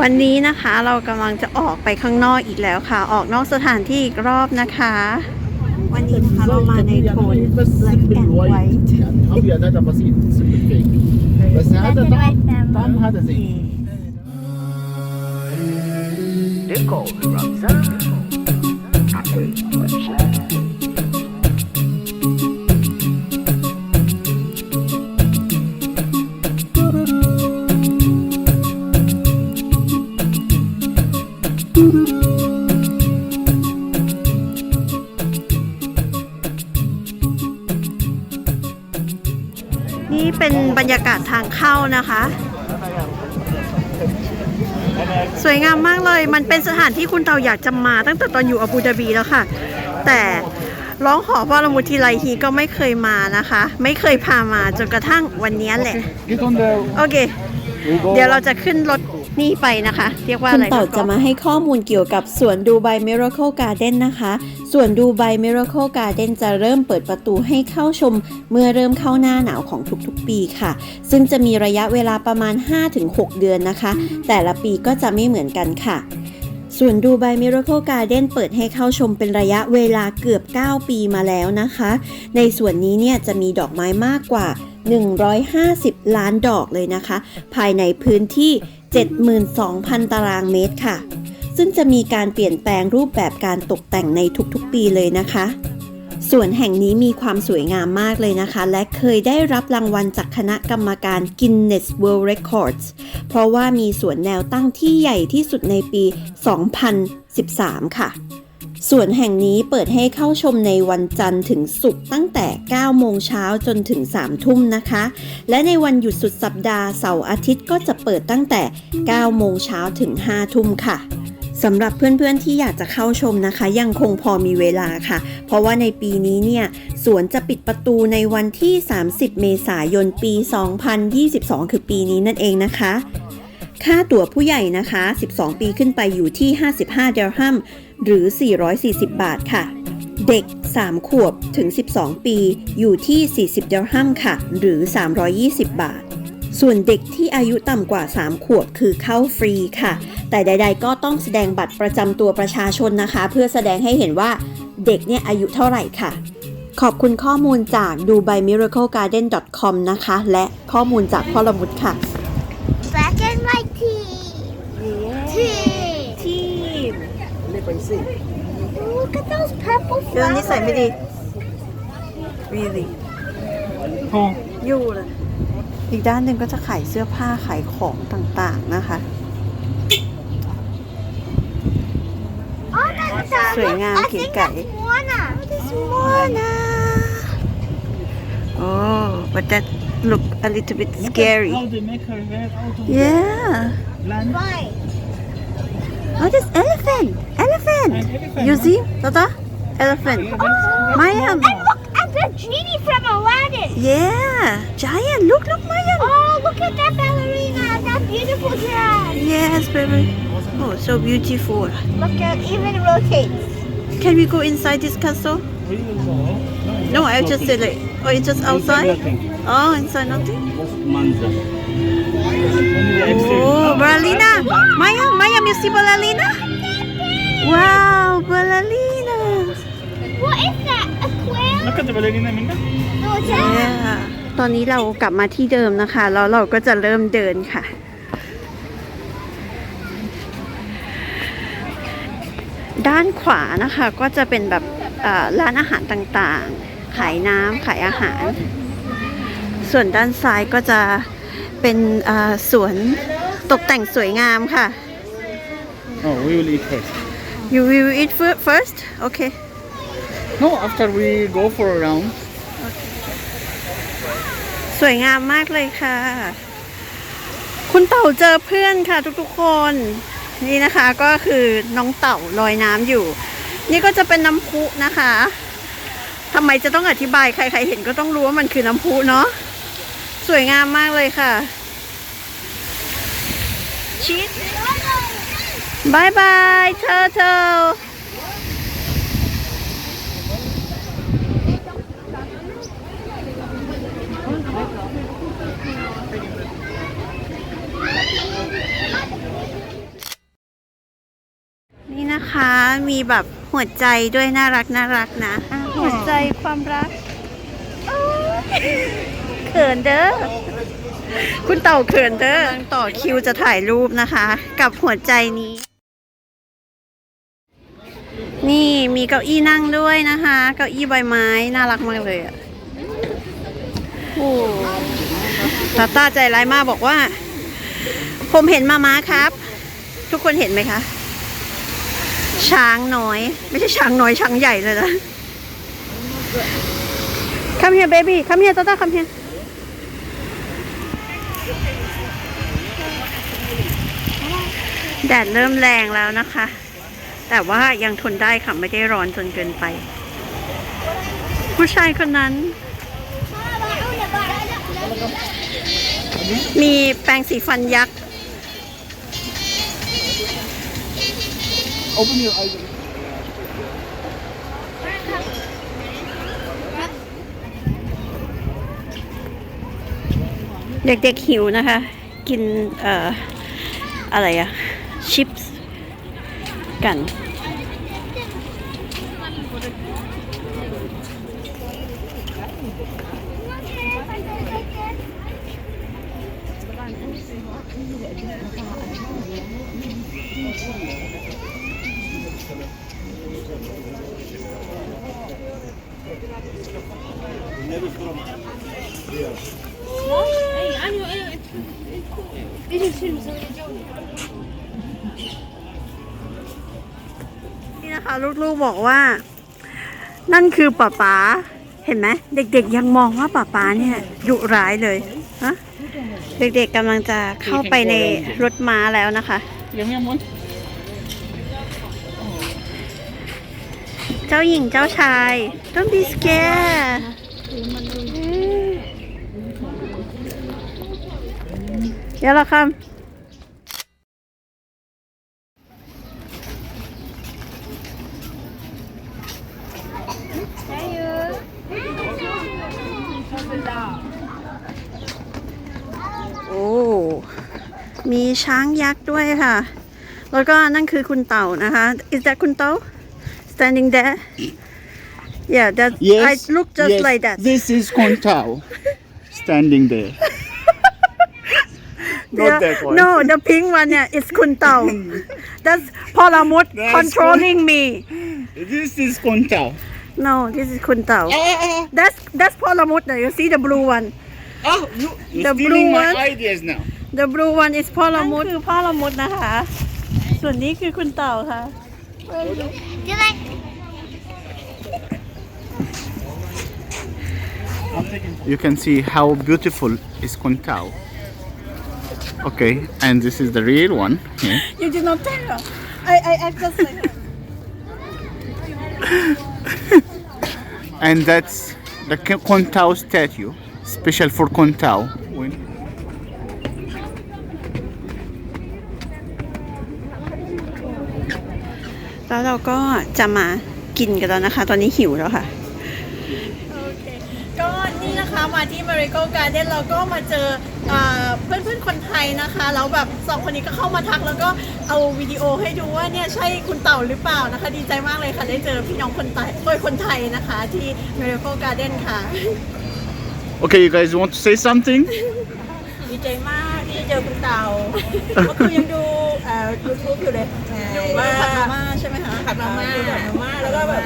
วันนี้นะคะเรากำลังจะออกไปข้างนอกอีกแล้วค่ะ ออกนอกสถานที่อีกรอบนะคะ วันนี้นะคะเรามาในโทน black and white The gold runs up. นะคะ สวยงามมากเลย มันเป็นสถานที่คุณเตาอยากจะมาตั้งแต่ตอนอยู่อาบูดาบีแล้วค่ะ แต่ร้องขอพ่อละมุทีไรฮีก็ไม่เคยมานะคะ ไม่เคยพามาจนกระทั่งวันนี้แหละ Get on the โอเค we go เดี๋ยวเราจะขึ้นรถ นี่ไปนะคะ เรียกว่าคุอะณไรเต่านะจะมาให้ข้อมูลเกี่ยวกับสวนดูไบ Miracle Garden นะคะสวนดูไบ Miracle Garden จะเริ่มเปิดประตูให้เข้าชม เมื่อเริ่มเข้าหน้าหนาวของทุกๆปีค่ะ ซึ่งจะมีระยะเวลาประมาณ 5-6 เดือนนะคะ แต่ละปีก็จะไม่เหมือนกันค่ะส่วนดูไบ Miracle Garden เปิดให้เข้าชมเป็นระยะเวลาเกือบ 9 ปีมาแล้วนะคะ ในส่วนนี้เนี่ยจะมีดอกไม้มากกว่า 150 ล้านดอกเลยนะคะ ภายในพื้นที่ 72,000 ตารางเมตรค่ะ ซึ่งจะมีการเปลี่ยนแปลงรูปแบบการตกแต่งในทุกๆปีเลยนะคะ ส่วนแห่งนี้มีความสวยงามมากเลยนะคะ และเคยได้รับรางวัลจากคณะกรรมการ Guinness World Records เพราะว่ามีสวนแนวตั้งที่ใหญ่ที่สุดในปี 2013 ค่ะ ส่วนแห่งนี้เปิดให้เข้าชมในวันจันทร์ถึงศุกร์ตั้งแต่ 9 โมงเช้าจนถึง 3 ทุ่มนะคะ และในวันหยุดสุดสัปดาห์เสาร์อาทิตย์ก็จะเปิดตั้งแต่ 9 โมงเช้าถึง 5 ทุ่มค่ะสำหรับเพื่อนๆที่อยากจะเข้าชมนะคะ ยังคงพอมีเวลาค่ะ เพราะว่าในปีนี้เนี่ยสวนจะปิดประตูในวันที่ 30 เมษายนปี 2022 คือปีนี้นั่นเองนะคะ ค่าตั๋วผู้ใหญ่นะคะ 12 ปีขึ้นไปอยู่ที่ 55 เดลฮัมหรือ 440 บาทค่ะ เด็ก 3 ขวบถึง 12 ปีอยู่ที่ 40 เดลฮัมค่ะ หรือ 320 บาท ส่วนเด็กที่อายุต่ำกว่า 3 ขวบคือเข้าฟรีค่ะ แต่ใด ๆ ก็ต้องแสดงบัตรประจำตัวประชาชนนะคะ เพื่อแสดงให้เห็นว่าเด็กเนี่ยอายุเท่าไหร่ค่ะขอบคุณข้อมูลจาก dubaimiraclegarden.com นะคะ และข้อมูลจากพ่อละมุดค่ะ Black and white tea. Tea. ที่ Look at those purple เรื่องนิสัยไม่ดี flowers. really Oh. อยู่เลยอีกด้านหนึ่งก็จะขายเสื้อผ้าขายของต่างๆนะคะ Oh, that's a, สวยงาม I เก๋ think ไก่ that's Moana. That's Moana. oh but that look a little bit scary How they make her hair out of yeah land. Why? oh this elephant elephant you huh? see Tata elephant Mayam And look at the genie from Aladdin. yeah giant look look Mayam Oh, look at that ballerina. That beautiful dress. yes baby oh so beautiful Look at even rotates. can we go inside this castle We will go. no I just said like oh it's just outside oh inside nothing Just manza. Only the exterior. Oh, Berlina! Maya, Maya, you see Berlina? Wow, Berlina! What is that? A quail? Look at the ballerina, Minna. No, it's a Yeah. ตอนนี้เรากลับมาที่เดิมนะคะ แล้วเราก็จะเริ่มเดินค่ะ ด้านขวานะคะก็จะเป็นแบบเอ่อร้านอาหารต่างๆ ขายน้ำขายอาหาร ส่วนด้านซ้ายก็จะเป็นเอ่อสวนตกแต่งสวยงามค่ะ Oh, we will eat first. You will eat fir- first? Okay. No, after we go for a round. สวยงามมากเลยค่ะ คุณเต่าเจอเพื่อนค่ะทุกๆคน นี่นะคะก็คือน้องเต่าลอยน้ำอยู่ นี่ก็จะเป็นน้ำพุนะคะทำไมจะต้องอธิบายใครๆเห็นก็ต้องรู้ว่ามันคือน้ำพุเนาะสวยงามมากเลยค่ะชีส บายบายเธอเธอนี่นะคะมีแบบหัวใจด้วยน่ารักน่ารักนะ หัวใจความรักเขินเด้อคุณเต่าเขินเด้อต่อคิวจะถ่ายรูปนะคะ กับหัวใจนี้ นี่มีเก้าอี้นั่งด้วยนะคะ เก้าอี้ใบไม้น่ารักมากเลยอะโอ้ตาตาใจร้ายมากบอกว่า ผมเห็นมาม้าครับ ทุกคนเห็นไหมคะ ช้างน้อย ไม่ใช่ช้างน้อยช้างใหญ่เลยนะ Come here baby Come here ตาตา Come here แดดเริ่มแรงแล้วนะคะ แต่ว่ายังทนได้ค่ะ ไม่ได้ร้อนจนเกินไป ผู้ชายคนนั้น มีแปรงสีฟันยักษ์ Open your eyes. เด็กๆหิวนะคะ กินเอ่ออะไรอะชิปส์ กัน นี่นะคะ ลูกๆบอกว่า นั่นคือป๋าป๋าเห็นไหมเด็กๆยังมองว่าป๋าป๋าเนี่ยดุร้ายเลยฮะเด็กๆกำลังจะเข้าไปในรถม้าแล้วนะคะ Give me a moment. เจ้าหญิงเจ้าชาย don't be scared เดี๋ยวละคำ โอ้ มีช้างยักษ์ด้วยค่ะ แล้วก็นั่นคือคุณเต่านะคะ is that คุณเต่า standing there yeah that I look just yes, like that This is Kontao standing there. Not Yeah, that one. no the pink one yeah is คุณเต่า that's พอลามุด That's controlling me This is Kontao. no this is คุณเต่า that's that's พอลามุด you see the blue one Ah, you, you're The stealing blue my one? ideas now. the blue one is พ่อละมุดคือพ่อละมุดนะคะ ส่วนนี้คือคุณเต่าค่ะ Did I? You can see how beautiful is Kontao. Okay, and this is the real one. here. you did not tell I I act just like that. And that's the K- Kontao statue, special for Kontao. ก็จะมากินกันแล้วนะคะ ตอนนี้หิวแล้วค่ะโอเคก็นี่นะคะมาที่ Marigo Garden เราก็มาเจอเพื่อนเพื่อนๆคนไทยนะคะ แล้วแบบสองคนนี้ก็เข้ามาทักแล้วก็เอาวิดีโอให้ดูว่าเนี่ยใช่คุณเต่าหรือเปล่านะคะ ดีใจมากเลยค่ะ ได้เจอพี่น้องคนไทยโดยคนไทยนะคะที่ Marigo Garden ค่ะ Okay, you guys want to say something? ดีใจมากที่เจอคุณเต่าเมื่อคืนยังดูเอ่อยูทูบอยู่เลยดูว่าผัดมาม่าใช่ไหมคะผัด มาม่าดูผัดมาม่าแล้วก็แบบ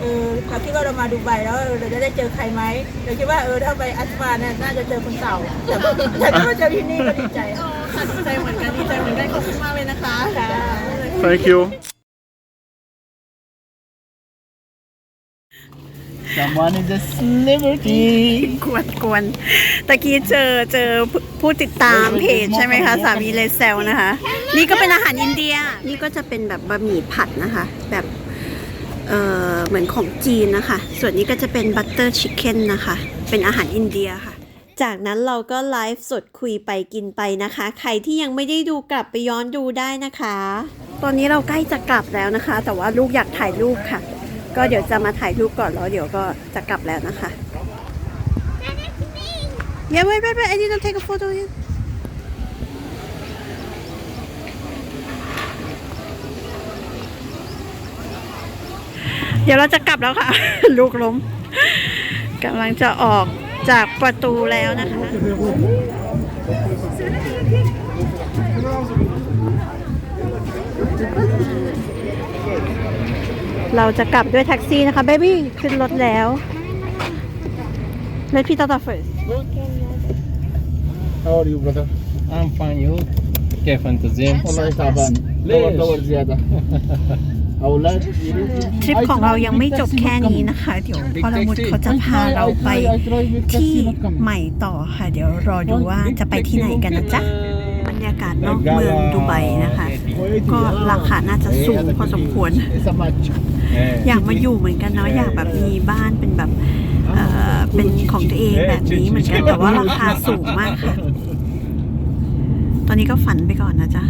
เออเราคิดว่าเรามาดูไบแล้วเออเราจะได้เจอใครไหมเราคิดว่าเออถ้าไปอัสมาเนี่ยน่าจะเจอคุณเต่าแต่แต่ถ้ามาเจอที่นี่ก็ดีใจอ๋อค่ะดีใจเหมือนกันดีใจเหมือนกันขอบคุณมากเลยนะคะ Thank you. Someone is a celebrity. กวนกวนตะกี้เจอเจอผู้ติดตามเพจใช่ไหมคะ สามีเลเซลนะคะ นี่ก็เป็นอาหารอินเดีย นี่ก็จะเป็นแบบบะหมี่ผัดนะคะ แบบเออเหมือนของจีนนะคะ ส่วนนี้ก็จะเป็นบัตเตอร์ชิคเก้นนะคะ เป็นอาหารอินเดียค่ะจากนั้นเราก็ไลฟ์สดคุยไปกินไปนะคะ ใครที่ยังไม่ได้ดูกลับไปย้อนดูได้นะคะ ตอนนี้เราใกล้จะกลับแล้วนะคะ แต่ว่าลูกอยากถ่ายรูปค่ะ ก็เดี๋ยวจะมาถ่ายรูปก่อนแล้วเดี๋ยวก็จะกลับแล้วนะคะ Yeah, wait, wait, wait. I didn't take a photo yet. เดี๋ยวเราจะกลับแล้วค่ะ ลูกล้มกำลังจะออกจากประตูแล้วนะคะ เราจะกลับด้วยแท็กซี่นะคะ เบบี้ขึ้นรถแล้ว Let Peter talk first How are you, brother? I'm fine, you? كيف انت زين؟ والله تعبان ليش؟ دور دور زيادة أولاد ทริปของเรายังไม่จบแค่นี้นะคะ เดี๋ยวพ่อละมุดเขาจะพาเราไปที่ใหม่ต่อค่ะ เดี๋ยวรอดูว่าจะไปที่ไหนกันนะจ๊ะ บรรยากาศนอกเมืองดูไบนะคะ ก็ราคาน่าจะสูงพอสมควร อยากมาอยู่เหมือนกันเนาะอยากแบบมีบ้านเป็นแบบเป็นของตัวเองแบบนี้เหมือนกันแต่ว่าราคาสูงมากค่ะ ตอนนี้ก็ฝันไปก่อนนะจ๊ะ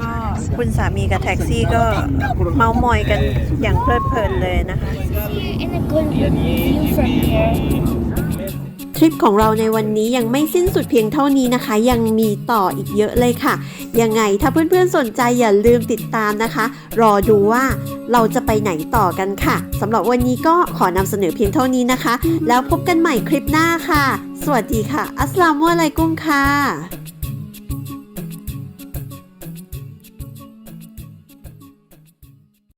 ก็คุณสามีกับแท็กซี่ก็เมามอยกันอย่างเพลิดเพลินเลยนะคะ ทริปของเราในวันนี้ยังไม่สิ้นสุดเพียงเท่านี้นะคะ ยังมีต่ออีกเยอะเลยค่ะ ยังไงถ้าเพื่อนๆสนใจอย่าลืมติดตามนะคะ รอดูว่าเราจะไปไหนต่อกันค่ะสำหรับวันนี้ก็ขอนำเสนอเพียงเท่านี้นะคะ แล้วพบกันใหม่คลิปหน้าค่ะ สวัสดีค่ะ อัสลามุอะลัยกุมค่ะ